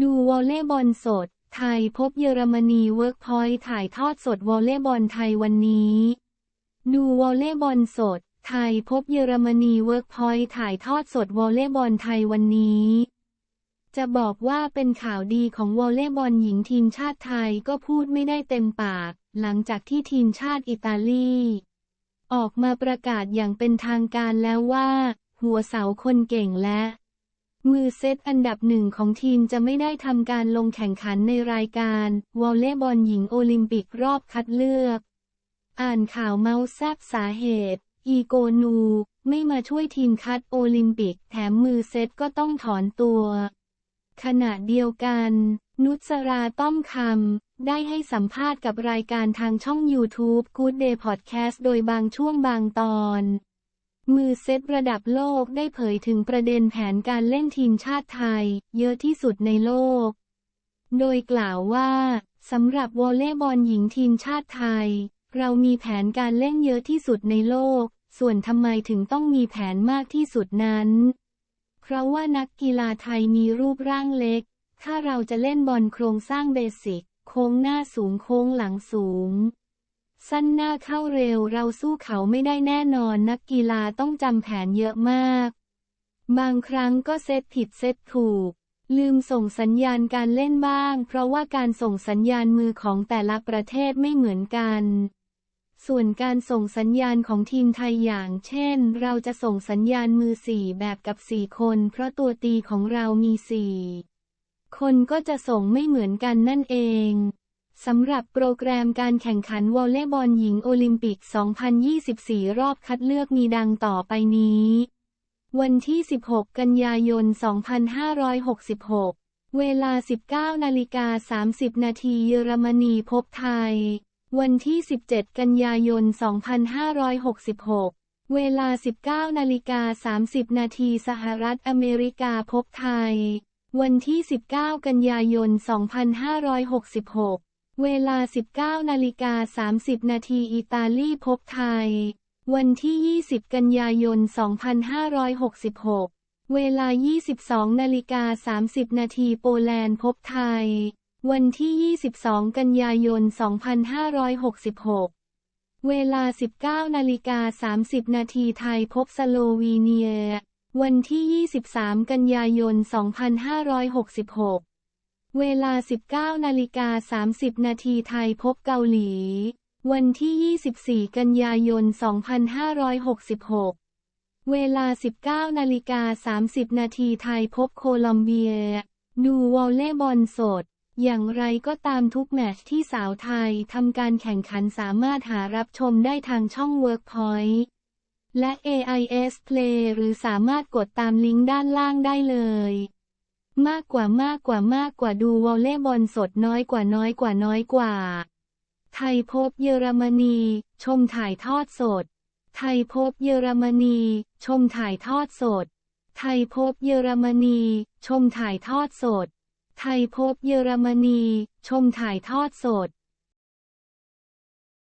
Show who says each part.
Speaker 1: ดูวอลเลย์บอลสด ไทยพบเยอรมนีเวิร์กพอยต์ถ่ายทอดสดวอลเลย์บอลไทยวันนี้ ดูวอลเลย์บอลสด ไทยพบเยอรมนีเวิร์กพอยต์ถ่ายทอดสดวอลเลย์บอลไทยวันนี้ จะบอกว่าเป็นข่าวดีของวอลเลย์บอลหญิงทีมชาติไทยก็พูดไม่ได้เต็มปาก หลังจากที่ทีมชาติอิตาลี ออกมาประกาศอย่างเป็นทางการแล้วว่า หัวเสาคนเก่งและ มือเซตอันดับหนึ่งของทีมจะไม่ได้ทำการลงแข่งขันในรายการวอลเลย์บอลหญิงโอลิมปิกรอบคัดเลือก อ่านข่าวเมาส์แซบสาเหตุ อีโกนู ไม่มาช่วยทีมคัดโอลิมปิก แถมมือเซตก็ต้องถอนตัว ขณะเดียวกัน นุชราต้อมคำได้ให้สัมภาษณ์กับรายการทางช่อง YouTube Good Day Podcast โดยบางช่วงบางตอน มือเซตระดับโลกได้เผยถึงประเด็นแผนการเล่นทีมชาติไทย เยอะที่สุดในโลก โดยกล่าวว่าสำหรับวอลเลย์บอลหญิงทีมชาติไทย เรามีแผนการเล่นเยอะที่สุดในโลก ส่วนทำไมถึงต้องมีแผนมากที่สุดนั้น เพราะว่านักกีฬาไทยมีรูปร่างเล็ก ถ้าเราจะเล่นบอลโครงสร้างเบสิก โค้งหน้าสูงโค้งหลังสูง สั้นหน้าเข้าเร็วเราสู้เขาไม่ได้แน่นอนนักกีฬาต้องจำแผนเยอะมาก บางครั้งก็เซตผิดเซตถูก ลืมส่งสัญญาณการเล่นบ้าง เพราะว่าการส่งสัญญาณมือของแต่ละประเทศไม่เหมือนกัน ส่วนการส่งสัญญาณของทีมไทยอย่างเช่น เราจะส่งสัญญาณมือสี่แบบกับสี่คน เพราะตัวตีของเรามีสี่คนก็จะส่งไม่เหมือนกันนั่นเอง สำหรับโปรแกรมการแข่งขันวอลเลย์บอลหญิงโอลิมปิก 2024 รอบคัดเลือกมีดังต่อไปนี้ วันที่ 16 กันยายน 2566 เวลา 19นาฬิกา30 นาทีเยอรมนีพบไทย วันที่ 17 กันยายน 2566 เวลา 19นาฬิกา30 นาทีสหรัฐอเมริกาพบไทย วันที่ 19 กันยายน 2566 เวลา 19นาฬิกา30 นาทีอิตาลีพบไทย วันที่ 20 กันยายน 2566 เวลา 22นาฬิกา30 นาทีโปแลนด์พบไทย วันที่ 22 กันยายน 2566 เวลา 19นาฬิกา30 นาทีไทยพบสโลวีเนีย วันที่ 23 กันยายน 2566 เวลา 19นาฬิกา30 นาทีไทยพบเกาหลี วันที่ 24 กันยายน 2566 เวลา 19นาฬิกา30 นาทีไทยพบโคลอมเบีย ดูวอลเลย์บอลสด อย่างไรก็ตามทุกแมตช์ที่สาวไทยทำการแข่งขันสามารถหารับชมได้ทางช่อง Workpoint และ AIS Play หรือสามารถกดตามลิงก์ด้านล่างได้เลย มากกว่ามากกว่ามากกว่าดูวอลเล่บอลสดน้อยกว่าน้อยกว่าน้อยกว่า ไทยพบเยอรมนี ชมถ่ายทอดสด ไทยพบเยอรมนี ชมถ่ายทอดสด ไทยพบเยอรมนี ชมถ่ายทอดสด ไทยพบเยอรมนี ชมถ่ายทอดสด